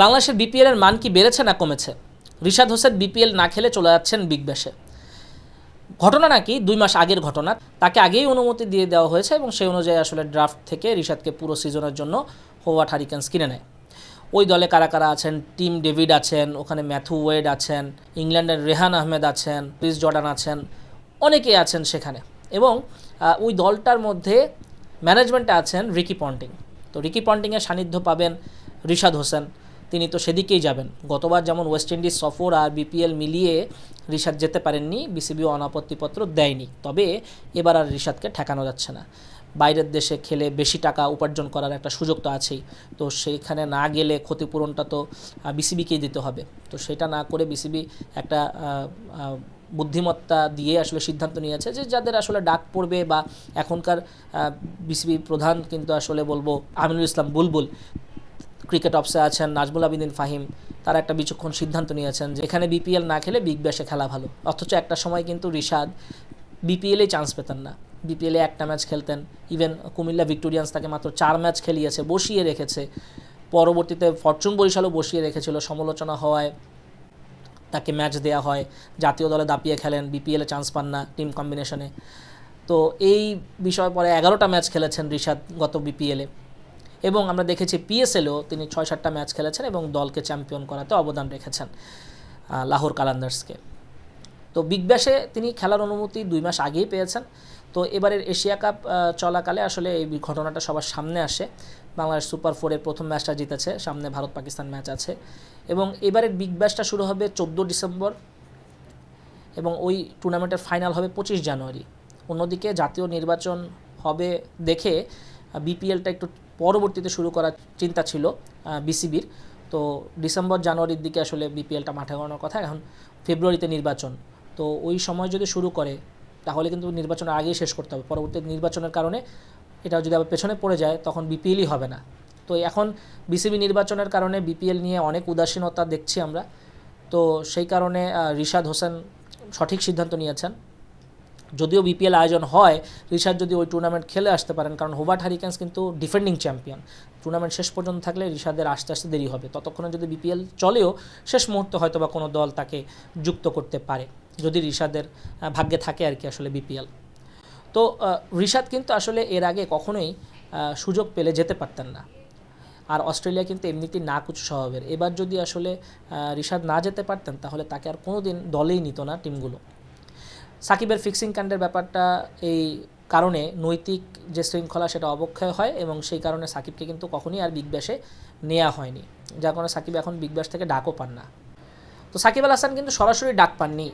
বাংলাদেশের বিপিএল এর মান কি বেড়েছে না কমেছে? রিশাদ হোসেন বিপিএল না খেলে চলে যাচ্ছেন বিগ ব্যাশে। ঘটনা নাকি? দুই মাস আগের ঘটনা। তাকে আগেই অনুমতি দিয়ে দেওয়া হয়েছে এবং সেই অনুযায়ী আসলে ড্রাফট থেকে রিশাদকে পুরো সিজনের জন্য হোয়াট হারিকেন্স কিনে নেয়। ওই দলে কারা কারা আছেন? টিম ডেভিড আছেন, ওখানে ম্যাথু ওয়েড আছেন, ইংল্যান্ডের রেহান আহমেদ আছেন ক্রিস জর্ডান আছেন, অনেকেই আছেন সেখানে। এবং ওই দলটার মধ্যে ম্যানেজমেন্টে আছেন রিকি পন্টিং তো রিকি পন্টিংয়ের সান্নিধ্য পাবেন রিশাদ হোসেন। তিনি তো সেদিকেই যাবেন। গতবার যেমন ওয়েস্ট ইন্ডিজ সফর আর বিপিএল মিলিয়ে রিশাদ যেতে পারেননি বিসিবিও অনাপত্তিপত্র দেয়নি। তবে এবার আর রিশাদকে ঠেকানো যাচ্ছে না। বাইরের দেশে খেলে বেশি টাকা উপার্জন করার একটা সুযোগ তো আছেই। তো সেইখানে না গেলে ক্ষতিপূরণটা তো বিসিবিকেই দিতে হবে। তো সেটা না করে বিসিবি একটা বুদ্ধিমত্তা দিয়ে আসলে সিদ্ধান্ত নিয়েছে যে যাদের আসলে ডাক পড়বে বা এখনকার বিসিবি প্রধান কিন্তু আসলে বলব আমিনুল ইসলাম বুলবুল ক্রিকেট অফসে আছেন নাজমুল আবিদিন ফাহিম। তারা একটা বিচক্ষণ সিদ্ধান্ত নিয়েছেন যে এখানে বিপিএল না খেলে বিগ ব্যাশে খেলা ভালো। অথচ একটা সময় কিন্তু রিশাদ বিপিএলে চান্স পেতেন না। বিপিএলে একটা ম্যাচ খেলতেন। ইভেন কুমিল্লা ভিক্টোরিয়ান্স তাকে মাত্র চার ম্যাচ খেলিয়েছে, বসিয়ে রেখেছে। পরবর্তীতে ফরচুন বরিশালও বসিয়ে রেখেছিল। সমালোচনা হওয়ায় তাকে ম্যাচ দেওয়া হয়। জাতীয় দলে দাপিয়ে খেলেন, বিপিএলে চান্স পান না টিম কম্বিনেশনে তো এই বিষয়ে পরে এগারোটা ম্যাচ খেলেছেন রিশাদ গত বিপিএলে। এবং আমরা দেখেছি পিএসএলেও তিনি ছয় সাতটা ম্যাচ খেলেছেন এবং দলকে চ্যাম্পিয়ন করাতে অবদান রেখেছেন লাহোর কালান্দার্সকে। তো বিগ ব্যাশে তিনি খেলার অনুমতি দুই মাস আগেই পেয়েছেন। তো এবারের এশিয়া কাপ চলাকালে আসলে এই ঘটনাটা সবার সামনে আসে। বাংলাদেশ সুপার ফোরের প্রথম ম্যাচটা জিতেছে, সামনে ভারত পাকিস্তান ম্যাচ আছে। এবং এবারের বিগ ব্যাশটা শুরু হবে চোদ্দ ডিসেম্বর এবং ওই টুর্নামেন্টের ফাইনাল হবে পঁচিশ জানুয়ারি। অন্যদিকে জাতীয় নির্বাচন হবে দেখে বিপিএলটা একটু পরবর্তীতে শুরু করার চিন্তা ছিল বিসিবির। তো ডিসেম্বর, জানুয়ারির দিকে আসলে বিপিএলটা মাঠে গড়ানোর কথা। এখন ফেব্রুয়ারিতে নির্বাচন। তো ওই সময় যদি শুরু করে, তাহলে কিন্তু নির্বাচনের আগেই শেষ করতে হবে। পরবর্তী নির্বাচনের কারণে এটা যদি আবার পেছনে পড়ে যায়, তখন বিপিএলই হবে না। তো এখন বিসিবি নির্বাচনের কারণে বিপিএল নিয়ে অনেক উদাসীনতা দেখছি আমরা। তো সেই কারণে রিশাদ হোসেন সঠিক সিদ্ধান্ত নিয়েছেন। যদিও বিপিএল আয়োজন হয়, রিশাদ যদি ওই টুর্নামেন্ট খেলে আসতে পারেন, কারণ হোবার্ট হারিকেন্স কিন্তু ডিফেন্ডিং চ্যাম্পিয়ন টুর্নামেন্ট শেষ পর্যন্ত থাকলে রিশাদের আস্তে আস্তে দেরি হবে। ততক্ষণে যদি বিপিএল চলেও, শেষ মুহূর্তে হয়তো বা কোনো দল তাকে যুক্ত করতে পারে, যদি রিশাদের ভাগ্যে থাকে আর কি আসলে বিপিএল তো রিশাদ কিন্তু আসলে এর আগে কখনোই সুযোগ পেলে যেতে পারতেন না। আর অস্ট্রেলিয়া কিন্তু এমনিতেই না কুচু স্বভাবের। এবার যদি আসলে রিশাদ না যেতে পারতেন, তাহলে তাকে আর কোনো দিন দলেই নিত না টিমগুলো। সাকিবের ফিক্সিং কাণ্ডের ব্যাপারটা এই কারণে নৈতিক যে শৃঙ্খলা সেটা অবক্ষয় হয় এবং সেই কারণে সাকিবকে কিন্তু কখনই আর বিগ ব্যাশে নেওয়া হয়নি। যার কারণে সাকিব এখন বিগ ব্যাস থেকে ডাকও পান না। তো সাকিব আল হাসান কিন্তু সরাসরি ডাক পাননি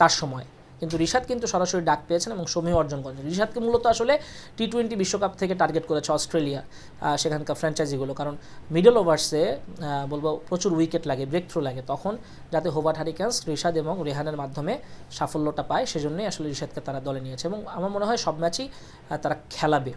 তার সময়। কিন্তু রিশাদ কিন্তু সরাসরি ডাক পেয়েছেন এবং সমীহ অর্জন করেছেন। রিশাদকে মূলত আসলে টি টোয়েন্টি বিশ্বকাপ থেকে টার্গেট করেছে অস্ট্রেলিয়া সেখানকার ফ্র্যাঞ্চাইজিগুলো কারণ মিডল ওভার্সে বলব প্রচুর উইকেট লাগে ব্রেক থ্রু লাগে। তখন যাতে হোভার্ট হারিকেন্স রিশাদ এবং রেহানের মাধ্যমে সাফল্যটা পায়, সেজন্যই আসলে রিশাদকে তারা দলে নিয়েছে। এবং আমার মনে হয় সব ম্যাচই তারা খেলাবে।